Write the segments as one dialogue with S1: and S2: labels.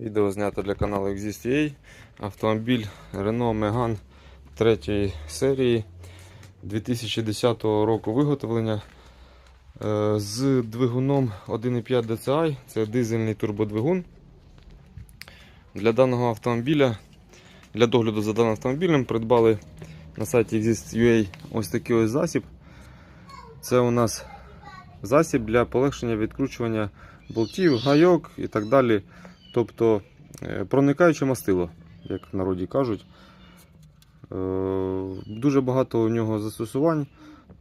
S1: Відео знято для каналу Exist.ua. Автомобіль Renault Megane 3 серії 2010 року виготовлення е, з двигуном 1.5 DCI. Це дизельний турбодвигун. Для даного автомобіля, для догляду за даним автомобілем придбали на сайті Exist.ua ось такий ось засіб. Це у нас засіб для полегшення відкручування болтів, гайок і так далі. Тобто е, проникаюче мастило, як в народі кажуть. Е, Дуже багато у нього застосувань.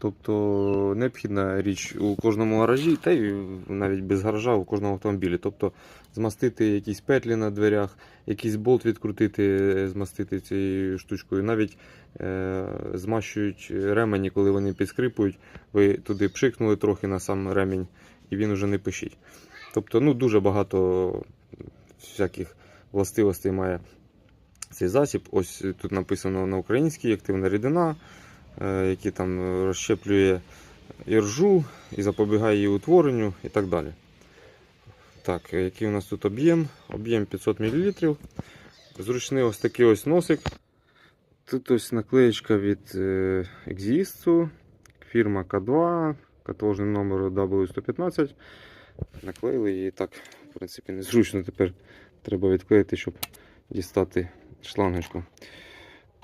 S1: Тобто необхідна річ у кожному гаражі, та й навіть без гаража у кожному автомобілі. Тобто змастити якісь петлі на дверях, якийсь болт відкрутити, е, змастити цією штучкою. Навіть е, змащують ремені, коли вони підскрипують. Ви туди пшикнули трохи на сам ремінь, і він уже не пишіть. Тобто, ну, дуже багато всяких властивостей має цей засіб. Ось тут написано на українській активна рідина, е, які там розщеплює іржу і запобігає її утворенню і так далі. Так, е, який у нас тут об'єм? Об'єм 500 мл. Зручний ось такий ось носик. Тут ось наклеєчка від е, Exist, фірма К2, каталожний номер W115. Наклеїли її так, принципі, незручно тепер треба відклеїти, щоб дістати шлангочку.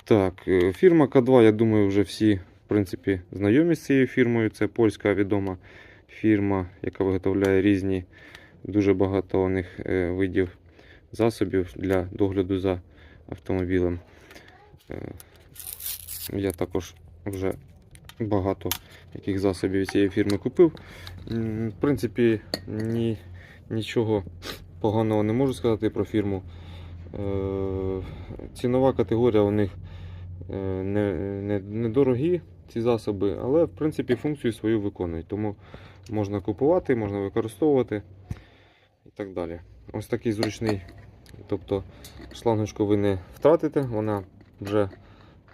S1: Так, е, фірма К2, я думаю, вже всі в принципі, знайомі з цією фірмою. Це польська відома фірма, яка виготовляє різні, дуже багато у них е, видів засобів для догляду за автомобілем. Е, Я також вже багато яких засобів цієї фірми купив. В принципі, ні, нічого поганого не можу сказати про фірму. Е, Цінова категорія у них е, не, не, недорогі ці засоби, але в принципі функцію свою виконують. Тому можна купувати, можна використовувати і так далі. Ось такий зручний. Тобто шлангочку ви не втратите, вона вже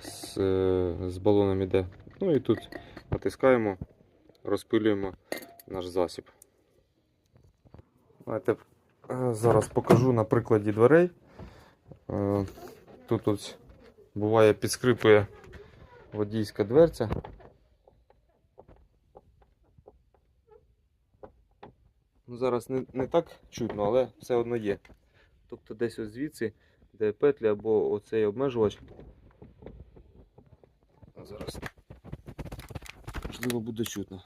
S1: з, е, з балоном іде. Ну і тут натискаємо, розпилюємо наш засіб. Давайте е, зараз покажу на прикладі дверей. Е, Тут ось буває підскрипує водійська дверця. Ну, Зараз не, не так чутно, але все одно є. Тобто десь ось звідси, де петлі або оцей обмежувач. Зараз можливо буде чутно.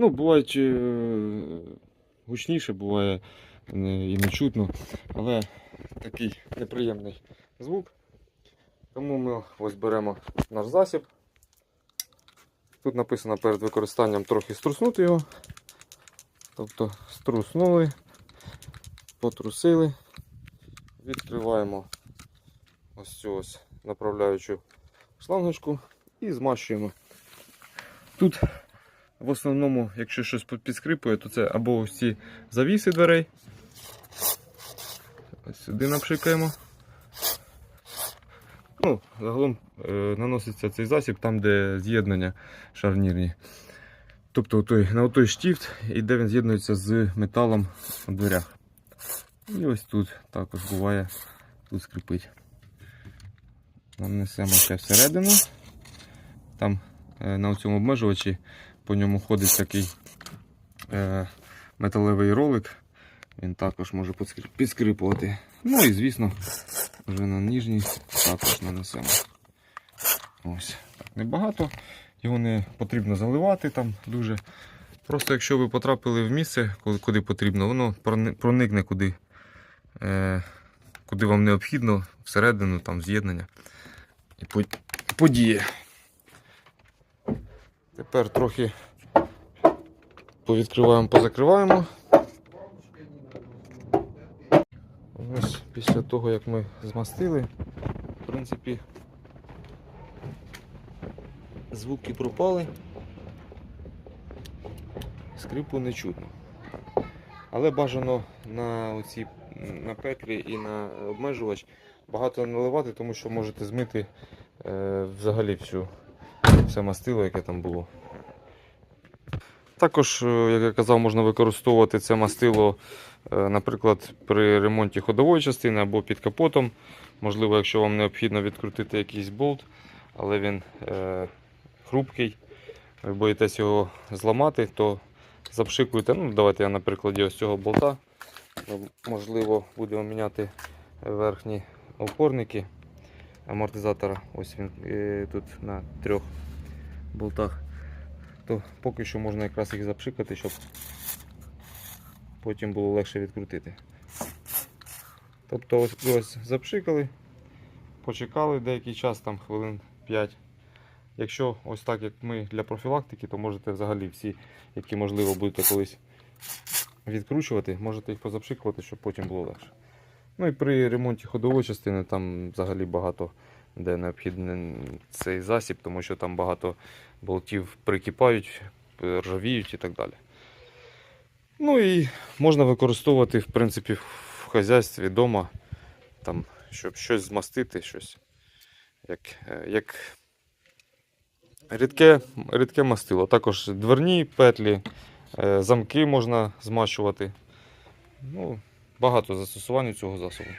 S1: Ну, бувають е, гучніше, буває і не чутно, але такий неприємний звук. Тому ми ось беремо наш засіб. Тут написано перед використанням трохи струснути його. Тобто струснули, потрусили, відкриваємо ось цю ось направляючу шлангочку і змащуємо. Тут в основному, якщо щось підскрипує, то це або ось ці завіси дверей. Ось сюди напшикаємо. Ну, загалом е, наноситься цей засіб там, де з'єднання шарнірні. Тобто той, на той штіфт, і де він з'єднується з металом у дверях. І ось тут також буває, тут скрипить. Нанесемо ще всередину. Там е, на цьому обмежувачі по ньому ходить такий е, металевий ролик. Він також може підскрипувати. Ну і звісно, вже на нижній також нанесемо. Ось. Так, небагато. Його не потрібно заливати там дуже. Просто якщо ви потрапили в місце, куди потрібно, воно проникне куди, е, куди вам необхідно, всередину там з'єднання і подіє. Тепер трохи повідкриваємо, позакриваємо. Ось після того, як ми змастили, в принципі, звуки пропали, скрипу не чутно. Але бажано на оці на петлі і на обмежувач багато наливати, тому що можете змити е, взагалі всю, все мастило, яке там було. Також, е, як я казав, можна використовувати це мастило, е, наприклад, при ремонті ходової частини або під капотом. Можливо, якщо вам необхідно відкрутити якийсь болт, але він е, хрупкий, ви боїтесь його зламати, то запшикуйте. Ну, давайте я на прикладі ось цього болта. Можливо, будемо міняти верхні опорники амортизатора. Ось він е, тут на трьох болтах. То поки що можна якраз їх запшикати, щоб потім було легше відкрутити. Тобто ось, ось запшикали, почекали деякий час, там хвилин 5. Якщо ось так, як ми для профілактики, то можете взагалі всі, які можливо будете колись відкручувати, можете їх позапшикувати, щоб потім було легше. Ну і при ремонті ходової частини там взагалі багато де необхідний цей засіб, тому що там багато болтів прикипають, ржавіють і так далі. Ну і можна використовувати, в принципі, в хазяйстві вдома, там, щоб щось змастити, щось як, е, як рідке, рідке мастило. Також дверні петлі, е, замки можна змащувати. Ну, багато застосувань цього засобу.